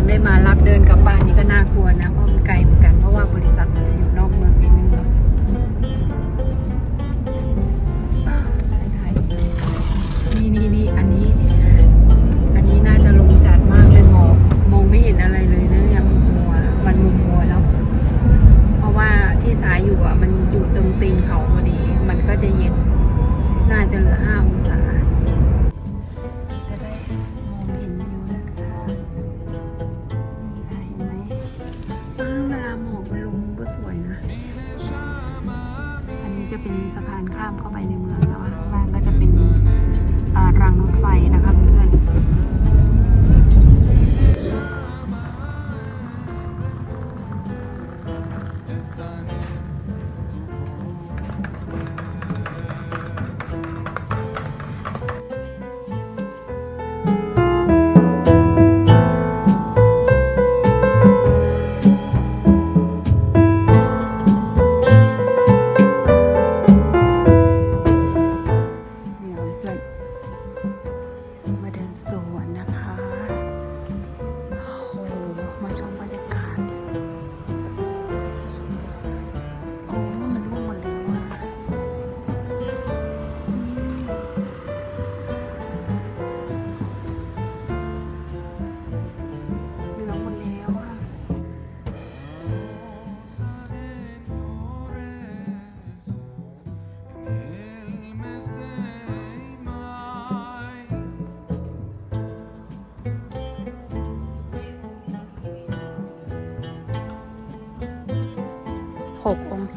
มได้มารับเดินกลับบ้านนี่ก็น่ากลัวนะเพราะมันไกลเหมือนกันเพราะว่าบริษัทมันจะอยู่านข้ามเข้าไปในเมืองแล้วข้างล่างก็จะเป็นอารางรถไฟนะคะเพื่อน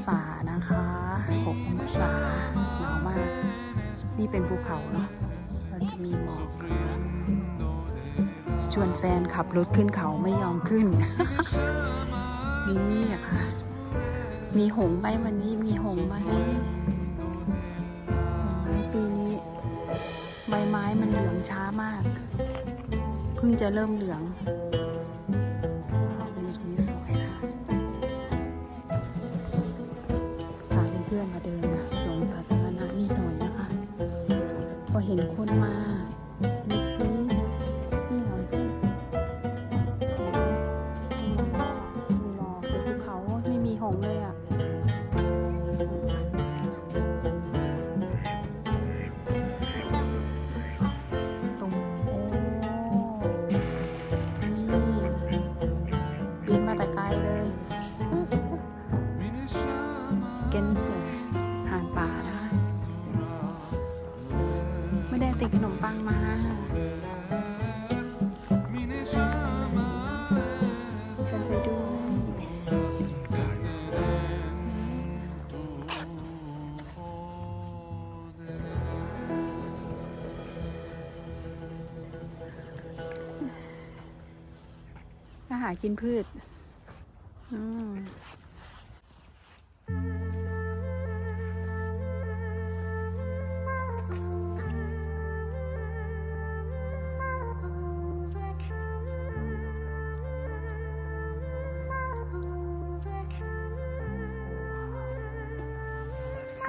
ศานะคะหกองศาหนาวมาก นี่เป็นภูเขาเนาะเราจะมีหมอกชวนแฟนขับรถขึ้นเขาไม่ยอมขึ้น นี่อะค่ะ มีหงไหมวันนี้มีหงไหมเห็นไหมปีนี้ ใบไม้มันเหลืองช้ามาก เพิ่งจะเริ่มเหลือง มาเดินสวนสาธารณะนี่หน่อยนะคะ พอเห็นคนมา ฉันไปดูอาหารกินพืช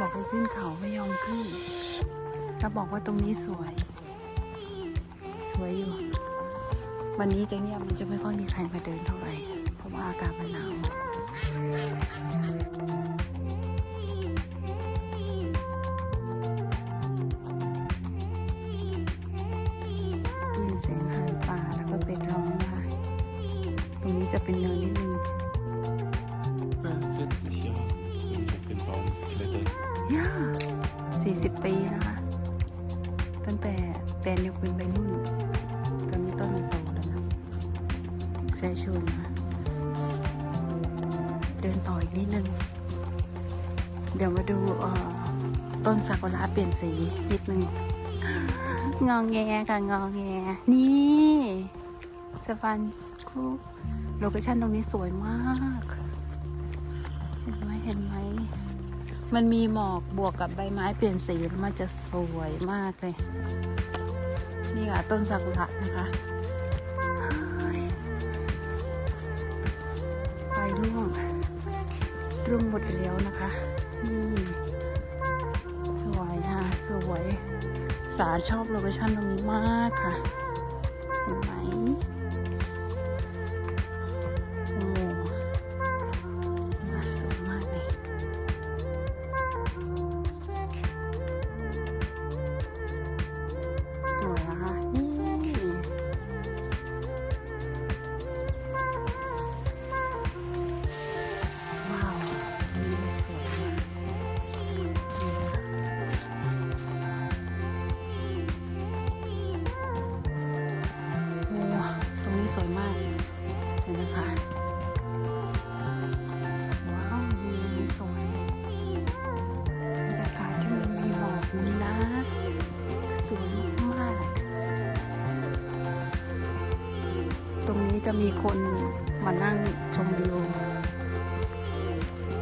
บอกให้ขึ้นเขาไม่ยอมขึ้นแล้วบอกว่าตรงนี้สวย สวยอยู่ วันนี้จะเงียบมันจะไม่ค่อยมีใครมาเดินเท่าไหร่ เพราะว่าอากาศมันหนาวยินเสียงหายป่าแล้วก็เป็นร้องนะคะตรงนี้จะเป็นเนินนิดนึง und auf den Baum klettern. ย่าสี่สิบปีนะคะ ตั้งแต่แฟนยังเป็นวัยรุ่น ตอนนี้ต้นมันโตแล้วนะแซชวนนะเดินต่ออีกนิดนึง เดี๋ยวมาดูต้นซากุระเปลี่ยนสีนิดนึง งองแงค่ะงองแง นี่สะพานคูโลเคชั่นตรงนี้สวยมาก มันมีหมอกบวกกับใบไม้เปลี่ยนสีมันจะสวยมากเลย นี่ค่ะต้นซากุระนะคะไฟร่วงร่วงหมดแล้วนะคะนี่สวยค่ะสวย สาชอบโลเคชั่นตรงนี้มากค่ะ สวยมากเห็นไหมคะว้าววิวสวยบรรยากาศที่มันมีหมอกนี้นะสวยมาก ตรงนี้จะมีคนมานั่งชมวิว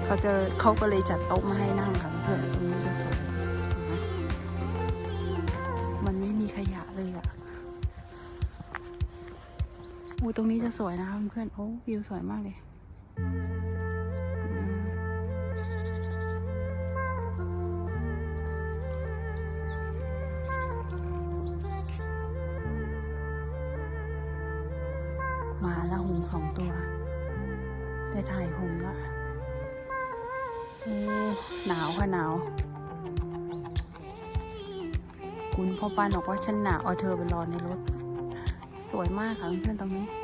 เขาจะเขาก็เลยจัดโต๊ะมาให้นั่งค่ะเพื่อนตรงนี้จะสวย อูตรงนี้จะสวยนะคะเพื่อนๆโอ้วิวสวยมากเลยมาแล้วหงส์สองตัว ได้ถ่ายหงส์ละโอ้หนาวค่ะหนาว คุณพ่อปานบอกว่าฉันหนาวเอาเธอไปรอในรถ สวยมากค่ะเพื่อนๆตรงนี้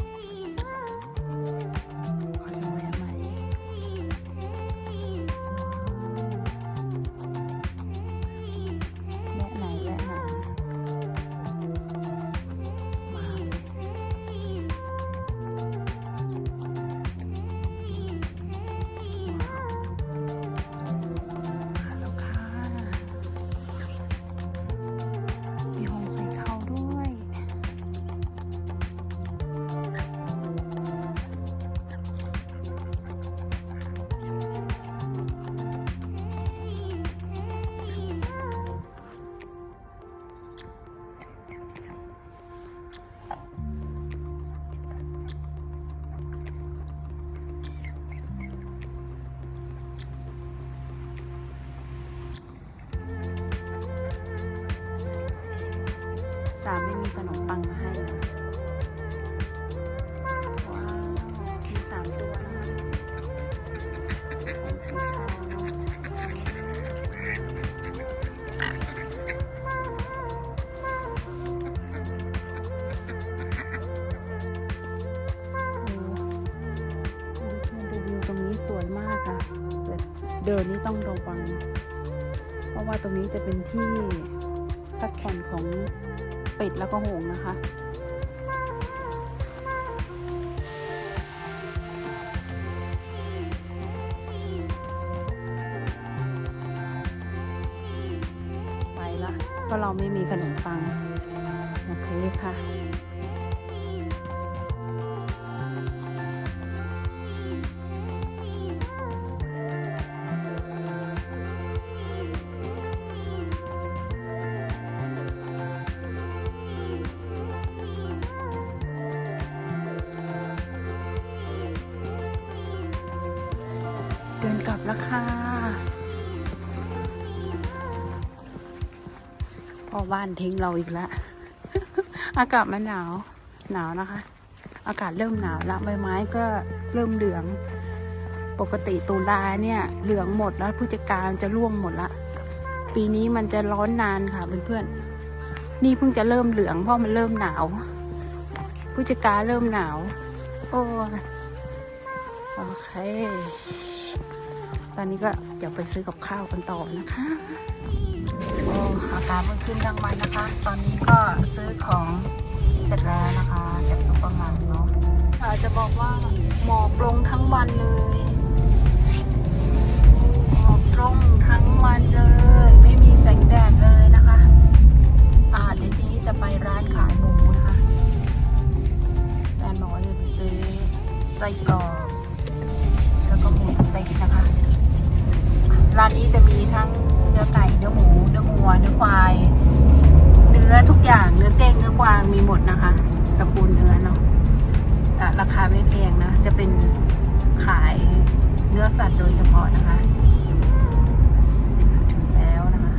สามไม่มีขนมปังมาให้นะว้าวมีสามตัวนะคะเป็นสีขาวเนอะโอ้ดูตรงนี้สวยมากค่ะเดินนี่ต้องระวัง เพราะว่าตรงนี้จะเป็นที่พักผ่อนของ เป็ดแล้วก็หงนะคะ ไปละเพราะเราไม่มีขนมปัง โอเคค่ะ เดินกลับแล้วค่ะพ่อบ้านทิ้งเราอีกแล้ว อากาศมันหนาว หนาวนะคะ อากาศเริ่มหนาวละใบไม้ก็เริ่มเหลือง ปกติตุลาเนี่ยเหลืองหมดแล้วผู้จัดการจะร่วงหมดละ ปีนี้มันจะร้อนนานค่ะเพื่อนๆ นี่เพิ่งจะเริ่มเหลืองเพราะมันเริ่มหนาว ผู้จัดการเริ่มหนาว โอ้โอเค อนนี้ก็เดี๋ยวไปซื้อกับข้าวกันต่อนะคะโอ้อากาศมันขึ้นทั้งวันนะคะ ตอนนี้ก็ซื้อของเสร็จแล้วนะคะจากซุปเปอร์มาร์เก็ตเนาะอาจจะบอกว่าหมอกลงทั้งวันเลยหมอกลงทั้งวันเลย ไม่มีแสงแดดเลยนะคะ อ่าเดี๋ยวทีนี้จะไปร้านขายหมูนะคะแฟนบอกว่าจะไปซื้อไส้กรอกแล้วก็ ร้านนี้จะมีทั้งเนื้อไก่เนื้อหมู เนื้อวัว เนื้อควาย เนื้อทุกอย่างเนื้อเก้งเนื้อกวางมีหมดนะคะตระกูลเนื้อเนาะแต่ราคาไม่แพงนะ จะเป็นขายเนื้อสัตว์โดยเฉพาะนะคะถึงแล้วนะคะ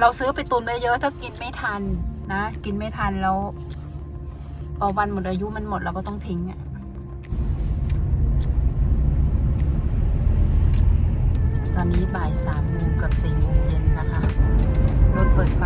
เราซื้อไปตุนไว้เยอะถ้ากินไม่ทันนะ กินไม่ทันแล้วพอวันหมดอายุมันหมดเราก็ต้องทิ้งอะ่ะ ตอนนี้บ่ายสามโมงกับสี่โมงเย็นนะคะ รถเปิดไฟ